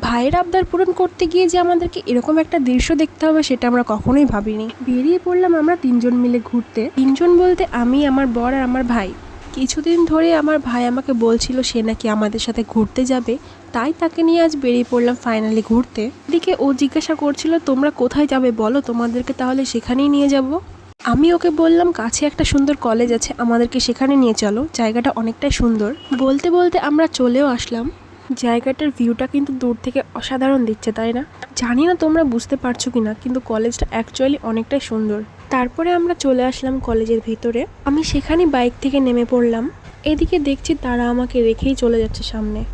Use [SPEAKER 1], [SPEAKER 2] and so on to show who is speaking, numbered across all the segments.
[SPEAKER 1] ভাইয়ের আবদার পূরণ করতে গিয়ে যে আমাদেরকে এরকম একটা দৃশ্য দেখতে হবে, সেটা আমরা কখনোই ভাবিনি। বেরিয়ে পড়লাম আমরা তিনজন মিলে ঘুরতে। তিনজন বলতে আমি, আমার বর আর আমার ভাই। কিছুদিন ধরে আমার ভাই আমাকে বলছিল সে নাকি আমাদের সাথে ঘুরতে যাবে। তাই তাকে নিয়ে আজ বেরিয়ে পড়লাম ফাইনালি ঘুরতে। এদিকে ও জিজ্ঞাসা করছিল, তোমরা কোথায় যাবে বলো? তোমাদেরকে তাহলে সেখানেই নিয়ে যাব? আমি ওকে বললাম, কাছে একটা সুন্দর কলেজ আছে, আমাদেরকে সেখানে নিয়ে চলো। জায়গাটা অনেকটাই সুন্দর। বলতে বলতে আমরা চলেও আসলাম। জায়গাটার ভিউটা কিন্তু দূর থেকে অসাধারণ দিচ্ছে, তাই না? জানি না তোমরা বুঝতে পারছ কি না কিন্তু কলেজটা অ্যাকচুয়ালি অনেকটাই সুন্দর। তারপরে আমরা চলে আসলাম কলেজের ভিতরে। আমি সেখানে বাইক থেকে নেমে পড়লাম। এদিকে দেখছি তারা আমাকে রেখেই চলে যাচ্ছে সামনে।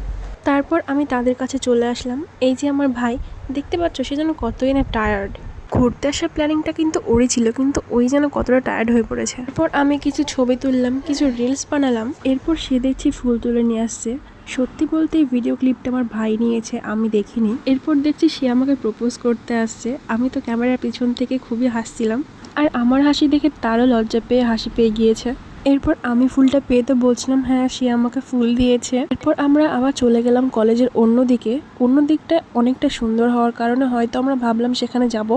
[SPEAKER 1] তারপর আমি তাদের কাছে চলে আসলাম। এই যে আমার ভাই, দেখতে পাচ্ছ সে যেন কতই না টায়ার্ড ঘুরতে আসার প্ল্যানিংটা কিন্তু ওরই ছিল, কিন্তু ওই যেন কতটা টায়ার্ড হয়ে পড়েছে। এরপর আমি কিছু ছবি তুললাম, কিছু রিলস বানালাম। এরপর সে দেখছি ফুল তুলে নিয়ে আসছে। সত্যি বলতে ভিডিও ক্লিপটা আমার ভাই নিয়েছে, আমি দেখিনি। এরপর দেখছি সে আমাকে প্রপোজ করতে আসছে। আমি তো ক্যামেরার পিছন থেকে খুবই হাসছিলাম। আর আমার হাসি দেখে তারও লজ্জা পেয়ে হাসি পেয়ে গিয়েছে। এরপর আমি ফুলটা পেয়ে তো বলছিলাম হ্যাঁ সে আমাকে ফুল দিয়েছে। এরপর আমরা আবার চলে গেলাম কলেজের অন্য দিকে। অন্য দিকটা অনেকটা সুন্দর হওয়ার কারণে হয়তো আমরা ভাবলাম সেখানে যাব,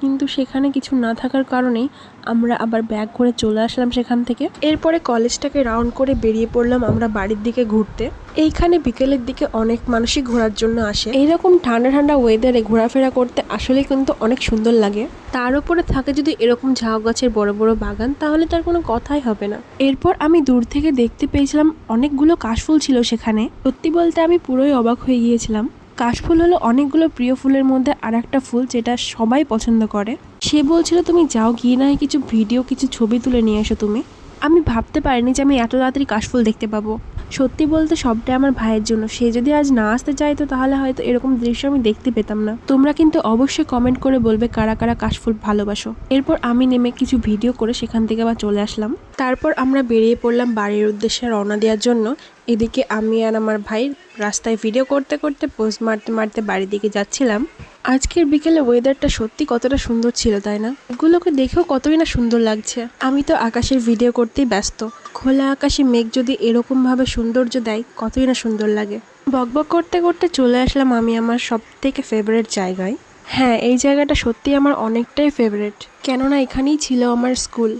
[SPEAKER 1] কিন্তু সেখানে কিছু না থাকার কারণেই আমরা আবার ব্যাগ করে চলে আসলাম সেখান থেকে। এরপরে কলেজটাকে রাউন্ড করে বেরিয়ে পড়লাম আমরা বাড়ির দিকে ঘুরতে। এইখানে বিকেলের দিকে অনেক মানুষই ঘোরার জন্য আসে। এইরকম ঠান্ডা ঠান্ডা ওয়েদারে ঘোরাফেরা করতে আসলে কিন্তু অনেক সুন্দর লাগে। তার উপরে থাকে যদি এরকম ঝাউ গাছের বড় বড় বাগান, তাহলে তার কোনো কথাই হবে না। এরপর আমি দূর থেকে দেখতে পেয়েছিলাম অনেকগুলো কাশফুল ছিল সেখানে। সত্যি বলতে আমি পুরোই অবাক হয়ে গিয়েছিলাম। কাশফুল হলো অনেকগুলো প্রিয় ফুলের মধ্যে আর একটা ফুল যেটা সবাই পছন্দ করে। সে বলছিল, তুমি যাও গিয়ে না কিছু ভিডিও কিছু ছবি তুলে নিয়ে এসো তুমি। আমি ভাবতে পারিনি যে আমি এত তাড়াতাড়ি কাশফুল দেখতে পাবো। সত্যি বলতে সবটাই আমার ভাইয়ের জন্য। সে যদি আজ না আসতে চাইতো, তাহলে হয়তো এরকম দৃশ্য আমি দেখতে পেতাম না। তোমরা কিন্তু অবশ্যই কমেন্ট করে বলবে কারা কারা কাশফুল ভালোবাসো। এরপর আমি নেমে কিছু ভিডিও করে সেখান থেকে আবার চলে আসলাম। তারপর আমরা বেরিয়ে পড়লাম বাড়ির উদ্দেশ্যে রওনা দেওয়ার জন্য। এদিকে আমি আর আমার ভাই রাস্তায় ভিডিও করতে করতে পোস্ট মারতে মারতে বাড়ির দিকে যাচ্ছিলাম। আজকের বিকেলে ওয়েদারটা সত্যি কতটা সুন্দর ছিল, তাই না? এগুলোকে দেখেও কতই না সুন্দর লাগছে। আমি তো আকাশের ভিডিও করতেই ব্যস্ত। খোলা আকাশে মেঘ যদি এরকম ভাবে সৌন্দর্য দেয়, কতই না সুন্দর লাগে। বকবক করতে করতে চলে আসলাম আমি আমার সব থেকে ফেভারিট জায়গায়। হ্যাঁ এই জায়গাটা সত্যি আমার অনেকটাই ফেভারেট কেননা এখানেই ছিল আমার স্কুল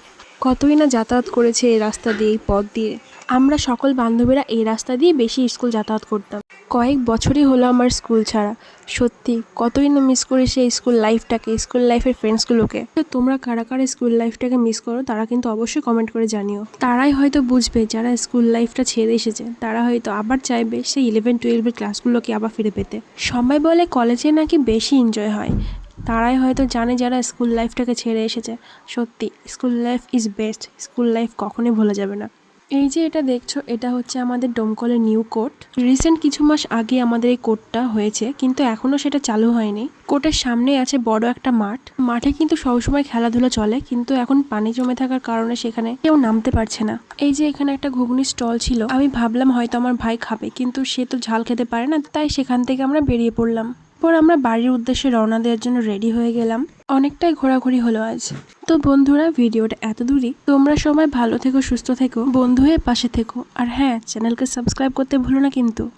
[SPEAKER 1] কতই না যাতায়াত করেছে এই রাস্তা দিয়ে, এই পথ দিয়ে। আমরা সকল বান্ধবীরা এই রাস্তা দিয়ে বেশি স্কুল যাতায়াত করতাম। কয়েক বছরই হলো আমার স্কুল ছাড়া। সত্যি, কতই না মিস করি সেই স্কুল লাইফটাকে স্কুল লাইফের ফ্রেন্ডসগুলোকে তো তোমরা কারা কারা স্কুল লাইফটাকে মিস করো, তারা কিন্তু অবশ্যই কমেন্ট করে জানিও। তারাই হয়তো বুঝবে যারা স্কুল লাইফটা ছেড়ে এসেছে, তারা হয়তো আবার চাইবে সেই ইলেভেন টুয়েলভের ক্লাসগুলোকে আবার ফিরে পেতে। সবাই বলে কলেজে নাকি বেশি এনজয় হয়। তারাই হয়তো জানে যারা স্কুল লাইফটাকে ছেড়ে এসেছে। সত্যি, school life is best school life কখনোই ভোলা যাবে না। এই যে এটা দেখছ, এটা হচ্ছে আমাদের ডোমকলের নিউ কোর্ট রিসেন্ট কিছু মাস আগে আমাদের এই কোর্টটা হয়েছে, কিন্তু এখনও সেটা চালু হয়নি। কোর্টের সামনে আছে বড় একটা মাঠ। মাঠে কিন্তু সবসময় খেলাধুলা চলে, কিন্তু এখন পানি জমে থাকার কারণে সেখানে কেউ নামতে পারছে না। এই যে এখানে একটা ঘুগনি স্টল ছিল, আমি ভাবলাম হয়তো আমার ভাই খাবে, কিন্তু সে তো ঝাল খেতে পারে না, তাই সেখান থেকে আমরা বেরিয়ে পড়লাম। পর আমরা বাড়ির উদ্দেশ্যে রওনা দেওয়ার জন্য রেডি হয়ে গেলাম। অনেকটাই ঘোরাঘুরি হলো আজ। তো বন্ধুরা, ভিডিওটা এত দূরই। তোমরা সবাই ভালো থেকো, সুস্থ থেকো, বন্ধু হয়ে পাশে থেকো। আর হ্যাঁ চ্যানেলকে সাবস্ক্রাইব করতে ভুলো না কিন্তু।